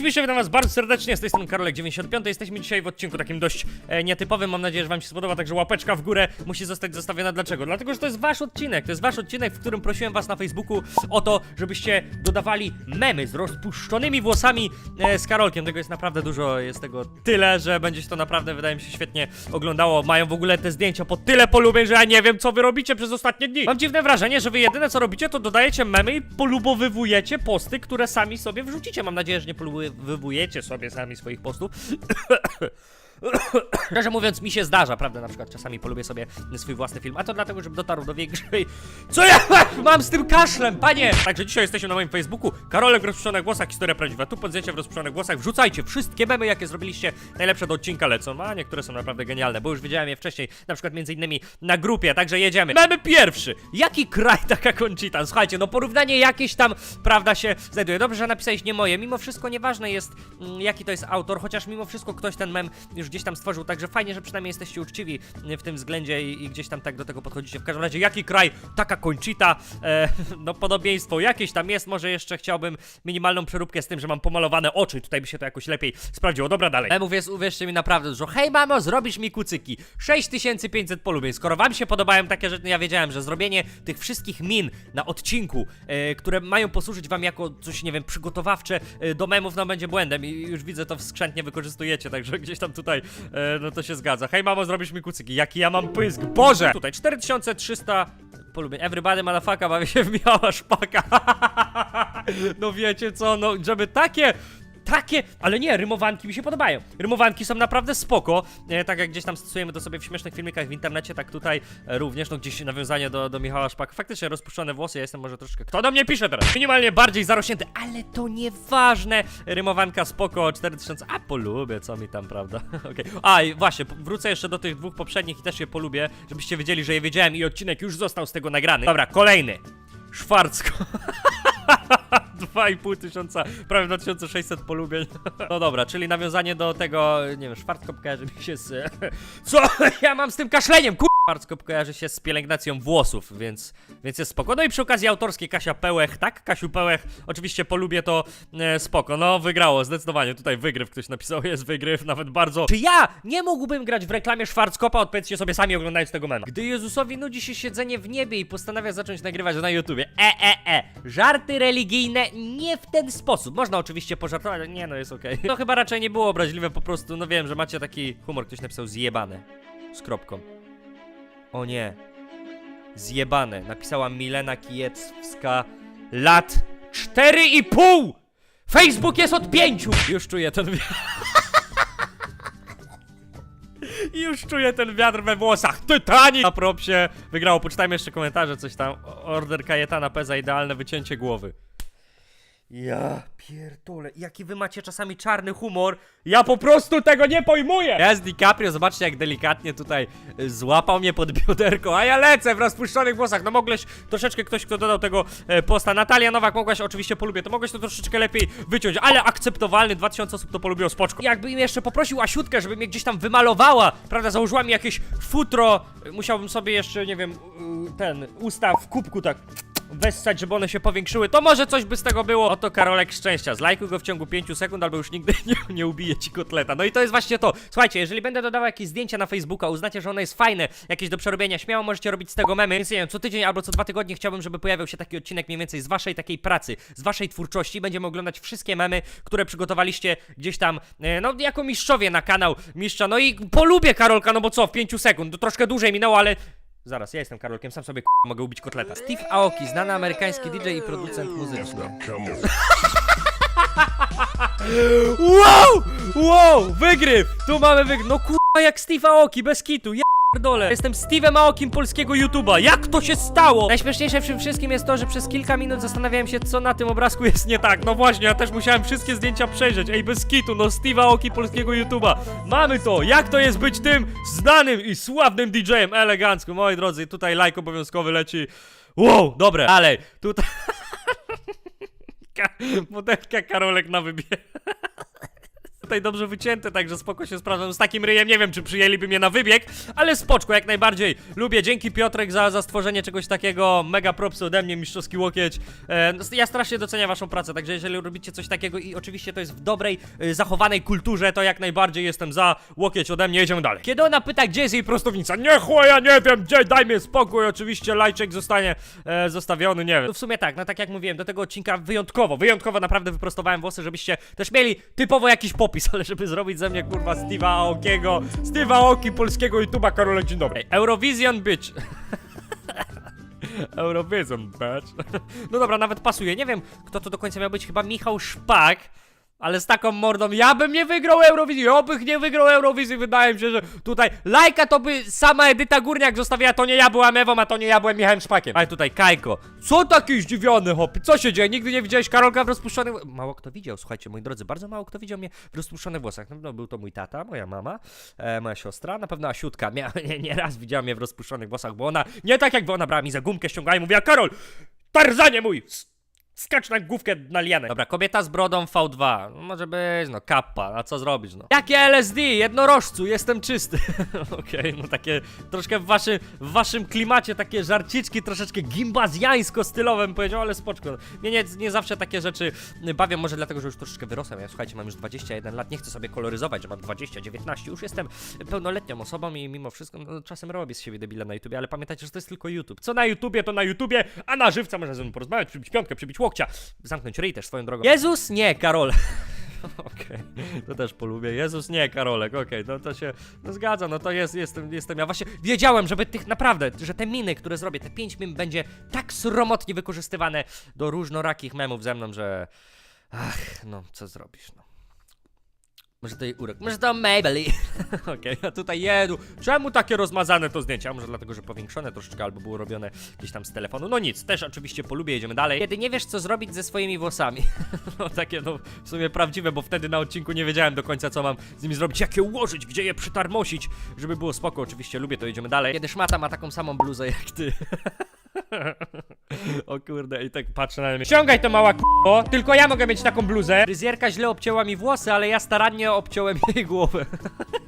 Cześć, Misze, witam was bardzo serdecznie, z tej strony Karolek95, jesteśmy dzisiaj w odcinku takim dość e, nietypowym, mam nadzieję, że wam się spodoba, także łapeczka w górę musi zostać zostawiona, dlaczego? Dlatego, że to jest wasz odcinek, to jest wasz odcinek, w którym prosiłem was na Facebooku o to, żebyście dodawali memy z rozpuszczonymi włosami e, z Karolkiem, tego jest naprawdę dużo, jest tego tyle, że będzie się to naprawdę, wydaje mi się, świetnie oglądało, mają w ogóle te zdjęcia po tyle polubień, że ja nie wiem, co wy robicie przez ostatnie dni. Mam dziwne wrażenie, że wy jedyne, co robicie, to dodajecie memy i polubowywujecie posty, które sami sobie wrzucicie, mam nadzieję, że nie polubowywujecie sobie sami swoich postów. Szczerze mówiąc, mi się zdarza, prawda? Na przykład czasami polubię sobie swój własny film, a to dlatego, żeby dotarł do większej. Co ja mam z tym kaszlem, panie? Także dzisiaj jesteśmy na moim Facebooku. Karolek w rozpuszczonych głosach, historia prawdziwa. Tu pod zdjęcie w rozpuszczonych głosach. Wrzucajcie wszystkie memy, jakie zrobiliście. Najlepsze do odcinka lecą, a niektóre są naprawdę genialne, bo już widziałem je wcześniej, na przykład między innymi na grupie, także jedziemy. Memy pierwszy. Jaki kraj taka Conchita? Słuchajcie, no porównanie jakieś tam, prawda, się znajduje. Dobrze, że napisałeś nie moje. Mimo wszystko nieważne jest, mm, jaki to jest autor, chociaż mimo wszystko ktoś ten mem już gdzieś tam stworzył, także fajnie, że przynajmniej jesteście uczciwi y, w tym względzie i, i gdzieś tam tak do tego podchodzicie. W każdym razie, jaki kraj, taka kończyta, e, no podobieństwo jakieś tam jest, może jeszcze chciałbym minimalną przeróbkę z tym, że mam pomalowane oczy, tutaj by się to jakoś lepiej sprawdziło. Dobra, dalej. Memów jest, uwierzcie mi, naprawdę dużo. Hej mamo, zrobisz mi kucyki. 6500 polubień. Skoro wam się podobają takie rzeczy, ja wiedziałem, że zrobienie tych wszystkich min na odcinku, e, które mają posłużyć wam jako coś, nie wiem, przygotowawcze e, do memów, no będzie błędem i już widzę to skrzętnie wykorzystujecie, także gdzieś tam tutaj, e, no to się zgadza. Hej mamo, zrobisz mi kucyki. Jaki ja mam pysk, Boże! Tutaj 4300 polubień. Everybody motherfucker bawi się w Szpaka. no wiecie co, no żeby takie... Takie, ale nie, rymowanki mi się podobają. Rymowanki są naprawdę spoko. E, tak jak gdzieś tam stosujemy to sobie w śmiesznych filmikach w internecie, tak tutaj e, również, no gdzieś nawiązanie do, do Michała Szpaka. Faktycznie rozpuszczone włosy, ja jestem może troszkę. Kto do mnie pisze teraz? Minimalnie bardziej zarośnięty, ale to nieważne. Rymowanka spoko, 4000. A polubię, co mi tam, prawda? Okej. A właśnie, wrócę jeszcze do tych dwóch poprzednich i też je polubię, żebyście wiedzieli, że je wiedziałem i odcinek już został z tego nagrany. Dobra, kolejny. Szwarcko. 2,5 tysiąca, prawie 2600 polubień. No dobra, czyli nawiązanie do tego, nie wiem, Schwarzkopf kojarzy mi się z... Co? Ja mam z tym kaszleniem, kur... Schwarzkopf kojarzy się z pielęgnacją włosów, więc, więc jest spoko. No i przy okazji autorskie Kasia Pełech, tak? Kasiu Pełech, oczywiście polubię to e, spoko. No wygrało, zdecydowanie. Tutaj wygryw ktoś napisał, jest wygryw, nawet bardzo... Czy ja nie mógłbym grać w reklamie Schwarzkopa? Odpowiedzcie sobie sami oglądając tego mema. Gdy Jezusowi nudzi się siedzenie w niebie i postanawia zacząć nagrywać na YouTubie. E, e, e. Żarty religijne nie w ten sposób. Można oczywiście pożartować, nie no, jest okej. To chyba raczej nie było obraźliwe, po prostu, no wiem, że macie taki humor. Ktoś napisał zjebane. Z kropką. O nie. Zjebane. Napisała Milena Kijewska. Lat 4,5! Facebook jest od 5! Już czuję ten wiatr. Już czuję ten wiatr we włosach. Tytanic! Na propsie wygrało. Poczytajmy jeszcze komentarze, coś tam. Order Kajetana Peza, idealne wycięcie głowy. Ja pierdolę, jaki wy macie czasami czarny humor. Ja po prostu tego nie pojmuję! Jest DiCaprio, zobaczcie jak delikatnie tutaj y, złapał mnie pod bioderko, a ja lecę w rozpuszczonych włosach. No mogłeś, troszeczkę ktoś, kto dodał tego e, posta, Natalia Nowak, mogłaś, oczywiście polubię, to mogłeś to troszeczkę lepiej wyciąć, ale akceptowalny, 2000 osób to polubiło, spoczko. Jakbym jeszcze poprosił Asiutkę, żeby mnie gdzieś tam wymalowała, prawda, założyła mi jakieś futro, y, musiałbym sobie jeszcze, nie wiem, y, ten, usta w kubku tak wessać, żeby one się powiększyły, to może coś by z tego było. Oto Karolek szczęścia. Zlajkuj go w ciągu 5 sekund, albo już nigdy nie, nie ubije ci kotleta. No i to jest właśnie to. Słuchajcie, jeżeli będę dodawał jakieś zdjęcia na Facebooka, uznacie, że ono jest fajne, jakieś do przerobienia, śmiało możecie robić z tego memy. Więc nie wiem, co tydzień albo co dwa tygodnie chciałbym, żeby pojawiał się taki odcinek mniej więcej z waszej takiej pracy, z waszej twórczości. Będziemy oglądać wszystkie memy, które przygotowaliście gdzieś tam, e, no jako mistrzowie na kanał mistrza. No i polubię Karolka, no bo co, w 5 sekund, to troszkę dłużej minęło, ale Zaraz, ja jestem Karolkiem, sam sobie mogę ubić kotleta. Steve Aoki, znany amerykański DJ i producent muzyczny. Wow! Wow! Wygryw! Tu mamy wygryw. No k***a jak Steve Aoki, bez kitu. Ja pierdolę. Jestem Steve'em Aokim polskiego YouTube'a. Jak to się stało? Najśmieszniejsze w tym wszystkim jest to, że przez kilka minut zastanawiałem się, co na tym obrazku jest nie tak. No właśnie, ja też musiałem wszystkie zdjęcia przejrzeć. Ej, bez kitu, no Steve Aoki polskiego YouTube'a. Mamy to! Jak to jest być tym znanym i sławnym DJ-em? Elegancko, moi drodzy. Tutaj like obowiązkowy leci. Wow, dobre. Dalej. Tutaj... Ka- Modelka Karolek na wybie. tutaj dobrze wycięte, także spoko się sprawdzam. Z takim ryjem nie wiem, czy przyjęliby mnie na wybieg, ale spoczko, jak najbardziej. Lubię, dzięki Piotrek za, za stworzenie czegoś takiego. Mega propsy ode mnie, mistrzowski łokieć. E, no, ja strasznie doceniam waszą pracę, także jeżeli robicie coś takiego i oczywiście to jest w dobrej, y, zachowanej kulturze, to jak najbardziej jestem za. Łokieć ode mnie, jedziemy dalej. Kiedy ona pyta, gdzie jest jej prostownica? Nie chłoja, nie wiem, gdzie, daj mi spokój, oczywiście lajczek zostanie e, zostawiony, nie wiem. No w sumie tak, no tak jak mówiłem, do tego odcinka wyjątkowo, wyjątkowo naprawdę wyprostowałem włosy, żebyście też mieli typowo jakiś popis, ale żeby zrobić ze mnie kurwa Steve'a Aokiego, Steve'a Aoki polskiego YouTube'a, Karolek, dzień dobry. Eurovision bitch. Eurovision bitch. No dobra, nawet pasuje, nie wiem kto to do końca miał być, chyba Michał Szpak. Ale z taką mordą, ja bym nie wygrał Eurowizji, bym nie wygrał Eurowizji, wydaje mi się, że tutaj lajka to by sama Edyta Górniak zostawiła, to nie ja byłam Ewą, a to nie ja byłem Michałem Szpakiem. Ale tutaj Kajko, co taki zdziwiony hop, co się dzieje, nigdy nie widziałeś Karolka w rozpuszczonych... Mało kto widział, słuchajcie, moi drodzy, bardzo mało kto widział mnie w rozpuszczonych włosach. No, no był to mój tata, moja mama, e, moja siostra, na pewno Asiutka, Mia, nie, nie raz widziała mnie w rozpuszczonych włosach, bo ona, nie tak jakby ona brała mi za gumkę, ściągała i mówiła, Karol, Tarzanie mój, Skacz na główkę na lianę. Dobra, kobieta z brodą V2. No, może być, no kappa, a co zrobić, no. Jakie LSD? Jednorożcu, jestem czysty. Okej, no takie troszkę w waszym, w waszym klimacie, takie żarciczki troszeczkę gimbazjańsko-stylowe bym powiedział, ale spoczko. Mnie nie, nie zawsze takie rzeczy bawią, może dlatego, że już troszeczkę wyrosłem. Ja słuchajcie, mam już 21 lat, nie chcę sobie koloryzować, że mam 20, 19, już jestem pełnoletnią osobą i mimo wszystko, no, czasem robię z siebie debile na YouTubie, ale pamiętajcie, że to jest tylko YouTube. Co na YouTubie, to na YouTubie, a na żywca można ze mną porozmawiać, przybić piątkę, przybić łokcia, zamknąć ryj też swoją drogą. Jezus, nie, Karol. Okej, to też polubię. Jezus, nie, Karolek, okej, no to się, no zgadza, no to jest, jestem, jestem ja. Właśnie wiedziałem, żeby tych, naprawdę, że te miny, które zrobię, te 5 min będzie tak sromotnie wykorzystywane do różnorakich memów ze mną, że... Ach, no, co zrobisz, no. Może to jej urok, może to Maybelline. Okej, a tutaj jedu. Czemu takie rozmazane to zdjęcie? A może dlatego, że powiększone troszeczkę, albo było robione gdzieś tam z telefonu. No nic, też oczywiście polubię, jedziemy dalej. Kiedy nie wiesz, co zrobić ze swoimi włosami. no takie, no, w sumie prawdziwe, bo wtedy na odcinku nie wiedziałem do końca, co mam z nimi zrobić, jak je ułożyć, gdzie je przytarmosić, żeby było spoko. Oczywiście lubię to, jedziemy dalej. Kiedy szmata ma taką samą bluzę jak ty. O kurde, i tak patrzę na mnie. Ściągaj to mała k***o, tylko ja mogę mieć taką bluzę. Fryzjerka źle obcięła mi włosy, ale ja starannie obciąłem jej głowę.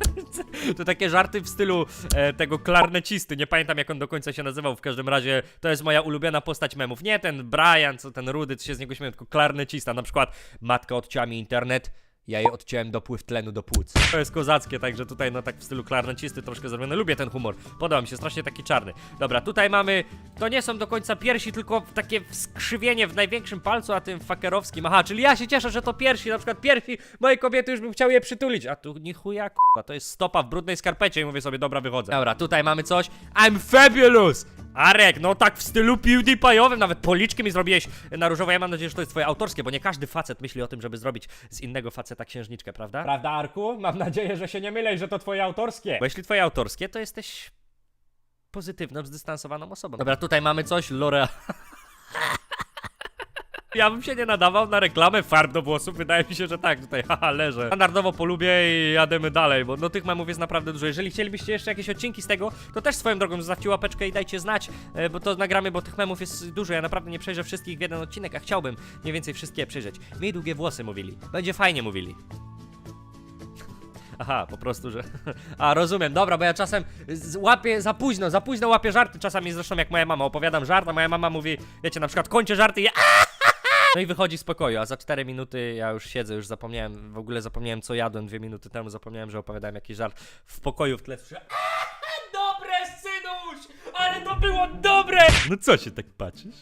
to takie żarty w stylu e, tego klarnecisty, nie pamiętam jak on do końca się nazywał, w każdym razie to jest moja ulubiona postać memów. Nie ten Brian, co ten rudy, czy się z niego śmieją, tylko klarnecista, na przykład matka odcięła mi internet, ja jej odciąłem dopływ tlenu do płuc. To jest kozackie, także tutaj no tak w stylu klarnecisty troszkę zrobione. Lubię ten humor. Podoba mi się, strasznie taki czarny. Dobra, tutaj mamy, to nie są do końca piersi, tylko takie skrzywienie w największym palcu, a tym fakerowskim. Aha, czyli ja się cieszę, że to piersi, na przykład piersi mojej kobiety już bym chciał je przytulić. A tu ni chuja k***a, to jest stopa w brudnej skarpecie i mówię sobie, dobra, wychodzę. Dobra, tutaj mamy coś. I'm fabulous! Arek, no tak w stylu PewDiePie'owym, nawet policzki mi zrobiłeś na różowo. Ja mam nadzieję, że to jest twoje autorskie, bo nie każdy facet myśli o tym, żeby zrobić z innego faceta księżniczkę, prawda? Prawda, Arku? Mam nadzieję, że się nie mylę i że to twoje autorskie. Bo jeśli twoje autorskie, to jesteś pozytywną, zdystansowaną osobą. Dobra, tutaj mamy coś, L'Oreal. Ja bym się nie nadawał na reklamę farb do włosów, wydaje mi się, że tak, tutaj haha, leżę. Standardowo polubię i jademy dalej, bo no tych memów jest naprawdę dużo. Jeżeli chcielibyście jeszcze jakieś odcinki z tego, to też swoją drogą zostawcie łapeczkę i dajcie znać, e, bo to nagramy, bo tych memów jest dużo. Ja naprawdę nie przejrzę wszystkich w jeden odcinek, a chciałbym mniej więcej wszystkie przejrzeć. Miej długie włosy, mówili. Będzie fajnie, mówili. Aha, po prostu, że. A, rozumiem, dobra, bo ja czasem łapię za późno, za późno łapię żarty. Czasami zresztą jak moja mama opowiadam żart, a moja mama mówi, wiecie, na przykład kończę żarty i ja. No i wychodzi z pokoju, a za 4 minuty ja już siedzę, już zapomniałem, w ogóle zapomniałem co jadłem dwie minuty temu, zapomniałem, że opowiadałem jakiś żart w pokoju w tle. słyszę, Dobre, synuś! Ale to było dobre! No co się tak patrzysz?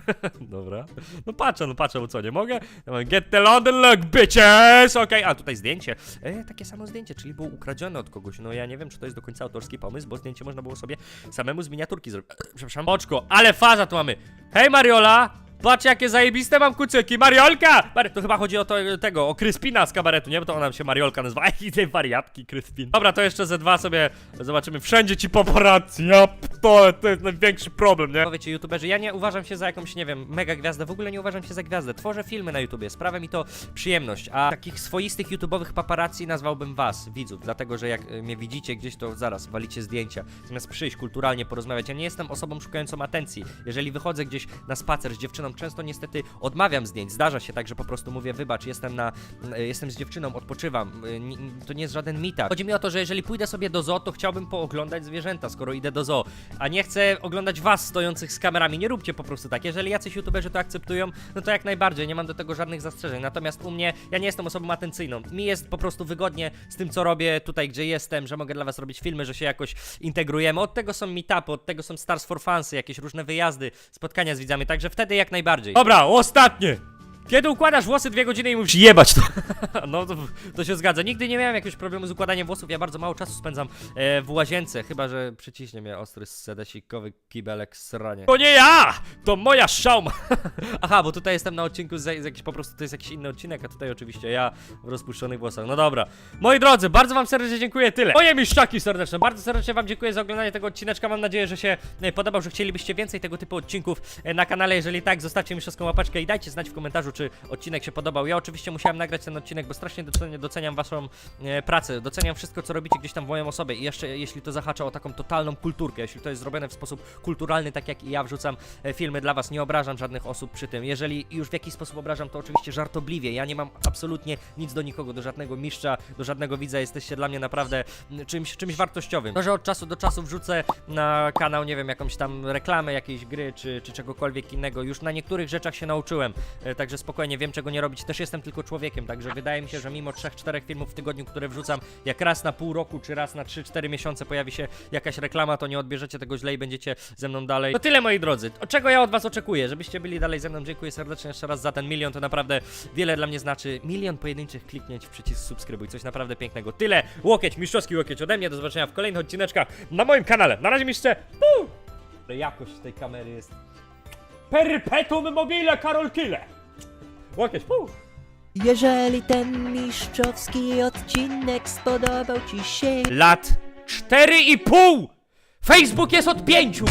Dobra. No patrzę, no patrzę, bo co, nie mogę? Get the London look, bitches! Okej, a tutaj zdjęcie. E, takie samo zdjęcie, czyli było ukradzione od kogoś. No ja nie wiem, czy to jest do końca autorski pomysł, bo zdjęcie można było sobie samemu z miniaturki zrobić. E, Przepraszam. Oczko, ale faza tu mamy. Hej Mariola! Patrz jakie zajebiste mam kucyki, Mariolka! Mari to chyba chodzi o to, tego, o Kryspina z kabaretu, nie? Bo to ona się Mariolka nazywa. Ej, te wariatki, Kryspin. Dobra, to jeszcze ze dwa sobie zobaczymy. Wszędzie ci paparazzi, ja to, to jest największy problem, nie? Powiecie youtuberzy, ja nie uważam się za jakąś, nie wiem, mega gwiazdę, w ogóle nie uważam się za gwiazdę. Tworzę filmy na YouTubie, sprawia mi to przyjemność, a takich swoistych YouTubeowych paparazzi nazwałbym was, widzów, dlatego, że jak y, mnie widzicie gdzieś, to zaraz walicie zdjęcia, zamiast przyjść kulturalnie porozmawiać. Ja nie jestem osobą szukającą atencji. Jeżeli wychodzę gdzieś na spacer z dziewczyną, wam często niestety odmawiam zdjęć. Zdarza się tak, że po prostu mówię, wybacz, jestem na, e, jestem z dziewczyną, odpoczywam. E, To nie jest żaden meetup. Chodzi mi o to, że jeżeli pójdę sobie do zoo, to chciałbym pooglądać zwierzęta, skoro idę do zoo. A nie chcę oglądać was stojących z kamerami. Nie róbcie po prostu tak. Jeżeli jacyś youtuberzy to akceptują, no to jak najbardziej, nie mam do tego żadnych zastrzeżeń. Natomiast u mnie, ja nie jestem osobą atencyjną. Mi jest po prostu wygodnie z tym, co robię tutaj, gdzie jestem, że mogę dla was robić filmy, że się jakoś integrujemy. Od tego są meetupy, od tego są Stars for Fansy, jakieś różne wyjazdy, spotkania z widzami, także wtedy jak najbardziej. Dobra, ostatnie! Kiedy układasz włosy dwie godziny i mówisz jebać to. No to, to się zgadza. Nigdy nie miałem jakiegoś problemu z układaniem włosów. Ja bardzo mało czasu spędzam e, w łazience, chyba że przyciśnie mnie ostry sedesikowy kibelek sranie. To nie ja! To moja szauma! Aha, bo tutaj jestem na odcinku z, z jakiś po prostu to jest jakiś inny odcinek, a tutaj oczywiście ja w rozpuszczonych włosach. No dobra. Moi drodzy, bardzo wam serdecznie dziękuję tyle. Moje miszczaki serdeczne. Bardzo serdecznie wam dziękuję za oglądanie tego odcineczka. Mam nadzieję, że się e, podobał, że chcielibyście więcej tego typu odcinków e, na kanale. Jeżeli tak, zostawcie mistrzowską łapeczkę i dajcie znać w komentarzu, czy odcinek się podobał. Ja oczywiście musiałem nagrać ten odcinek, bo strasznie doceniam, doceniam waszą e, pracę. Doceniam wszystko, co robicie gdzieś tam w moją osobę. I jeszcze, jeśli to zahacza o taką totalną kulturkę, jeśli to jest zrobione w sposób kulturalny, tak jak i ja wrzucam e, filmy dla was, nie obrażam żadnych osób przy tym. Jeżeli już w jakiś sposób obrażam, to oczywiście żartobliwie. Ja nie mam absolutnie nic do nikogo, do żadnego mistrza, do żadnego widza. Jesteście dla mnie naprawdę czymś, czymś wartościowym. To, że od czasu do czasu wrzucę na kanał, nie wiem, jakąś tam reklamę jakiejś gry, czy, czy czegokolwiek innego. Już na niektórych rzeczach się nauczyłem, e, także spokojnie wiem, czego nie robić. Też jestem tylko człowiekiem, także wydaje mi się, że mimo 3-4 filmów w tygodniu, które wrzucam, jak raz na pół roku, czy raz na 3-4 miesiące pojawi się jakaś reklama, to nie odbierzecie tego źle i będziecie ze mną dalej. To tyle, moi drodzy. O czego ja od was oczekuję? Żebyście byli dalej ze mną. Dziękuję serdecznie jeszcze raz za ten milion, to naprawdę wiele dla mnie znaczy. Milion pojedynczych kliknięć w przycisk subskrybuj, coś naprawdę pięknego. Tyle, łokieć, mistrzowski łokieć ode mnie, do zobaczenia w kolejnych odcineczkach na moim kanale. Na razie mistrze! Ale jakość tej kamery jest... Perpetuum mobile, Karol Kille! Łokieć, puu! Jeżeli ten mistrzowski odcinek spodobał Ci się, Lat 4,5! Facebook jest od 5!